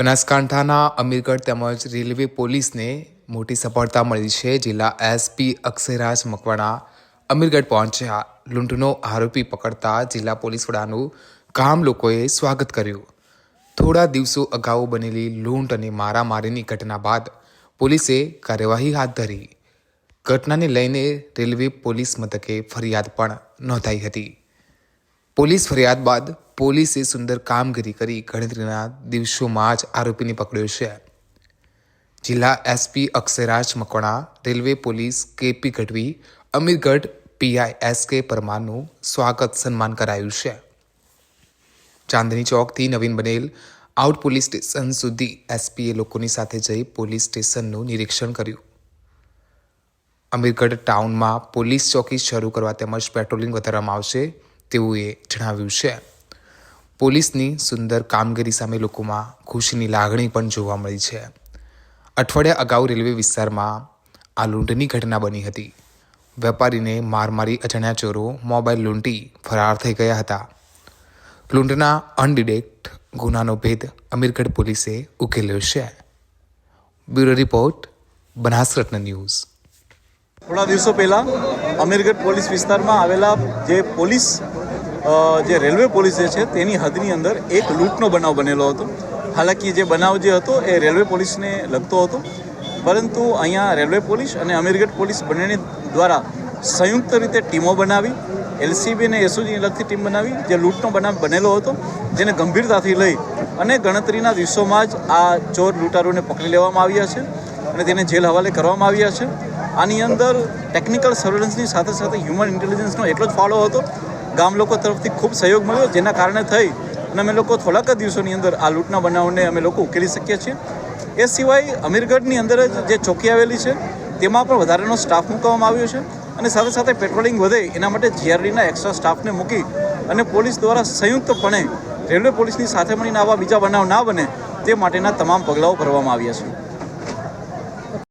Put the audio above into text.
બનાસકાંઠાના અમીરગઢ તેમજ રેલવે પોલીસને મોટી સફળતા મળી છે. જિલ્લા એસપી અક્ષયરાજ મકવાણા અમીરગઢ પહોંચ્યા. લૂંટનો આરોપી પકડતા જિલ્લા પોલીસ વડાનું ગામ લોકોએ સ્વાગત કર્યું. થોડા દિવસો અગાઉ બનેલી લૂંટ અને મારામારીની ઘટના બાદ પોલીસે કાર્યવાહી હાથ ધરી. ઘટનાને લઈને રેલવે પોલીસ મથકે ફરિયાદ પણ નોંધાઈ હતી. પોલીસ ફરિયાદ બાદ પોલીસે સુંદર કામગીરી કરી ગણતરીના દિવસોમાં જ આરોપીને પકડ્યો છે. જિલ્લા SP Akshayraj Makwana, railway police KP Gadhvi, Amirgadh PI S K પરમારનું સ્વાગત સન્માન કરાયું છે. ચાંદની ચોકથી નવીન બનેલ આઉટ પોલીસ સ્ટેશન સુધી એસપીએ લોકોની સાથે જઈ પોલીસ સ્ટેશનનું નિરીક્ષણ કર્યું. અમીરગઢ ટાઉનમાં પોલીસ ચોકી શરૂ કરવા તેમજ પેટ્રોલિંગ વધારવામાં આવશે. તેવું એ જણાવ્યું છે. પોલીસની સુંદર કામગીરી સામે લોકોમાં ખુશીની લાગણી પણ જોવા મળી છે. અઠવાડિયા અગાઉ રેલવે વિસ્તારમાં આ લૂંટની ઘટના બની હતી. વેપારીને માર મારી અજાણ્યા ચોરો, મોબાઈલ લૂંટી ફરાર થઈ ગયા હતા. લૂંટના અનડિડેક્ટ ગુનાનો ભેદ અમીરગઢ પોલીસે ઉકેલ્યો છે. Bureau report, Banasratna news. થોડા દિવસો પહેલાં અમીરગઢ પોલીસ વિસ્તારમાં આવેલા જે પોલીસ જે રેલવે પોલીસ છે, તેની હદની અંદર એક લૂંટનો બનાવ બનેલો હતો. હાલાકી જે બનાવ જે હતો, એ રેલવે પોલીસને લગતો હતો. પરંતુ અહીંયા રેલવે પોલીસ અને અમીરગઢ પોલીસ બંને દ્વારા સંયુક્ત રીતે ટીમો બનાવી, એલસીબી અને એસઓજીની લગતી ટીમ બનાવી, જે લૂંટનો બનાવ બનેલો હતો, જેને ગંભીરતાથી લઈ અને ગણતરીના દિવસોમાં જ આ ચોર લૂંટારોને પકડી લેવામાં આવ્યા છે અને તેને જેલ હવાલે કરવામાં આવ્યા છે. આની અંદર ટેકનિકલ સર્વેલન્સની સાથે સાથે હ્યુમન ઇન્ટેલિજન્સનો એટલો જ ફાળો હતો ગામ લોકો તરફથી ખૂબ સહયોગ મળ્યો, જેના કારણે થઈ અને અમે લોકો થોડાક જ દિવસોની અંદર આ લૂંટના બનાવને અમે લોકો ઉકેલી શકીએ છીએ. એ સિવાય અમીરગઢની અંદર જ જે ચોકી આવેલી છે, તેમાં પણ વધારાનો સ્ટાફ મૂકવામાં આવ્યો છે અને સાથે સાથે પેટ્રોલિંગ વધે એના માટે જીઆરડીના એક્સ્ટ્રા સ્ટાફને મૂકી અને પોલીસ દ્વારા સંયુક્તપણે રેલવે પોલીસની સાથે મળીને આવા બીજા બનાવ ના બને તે માટેના તમામ પગલાઓ ભરવામાં આવ્યા છે.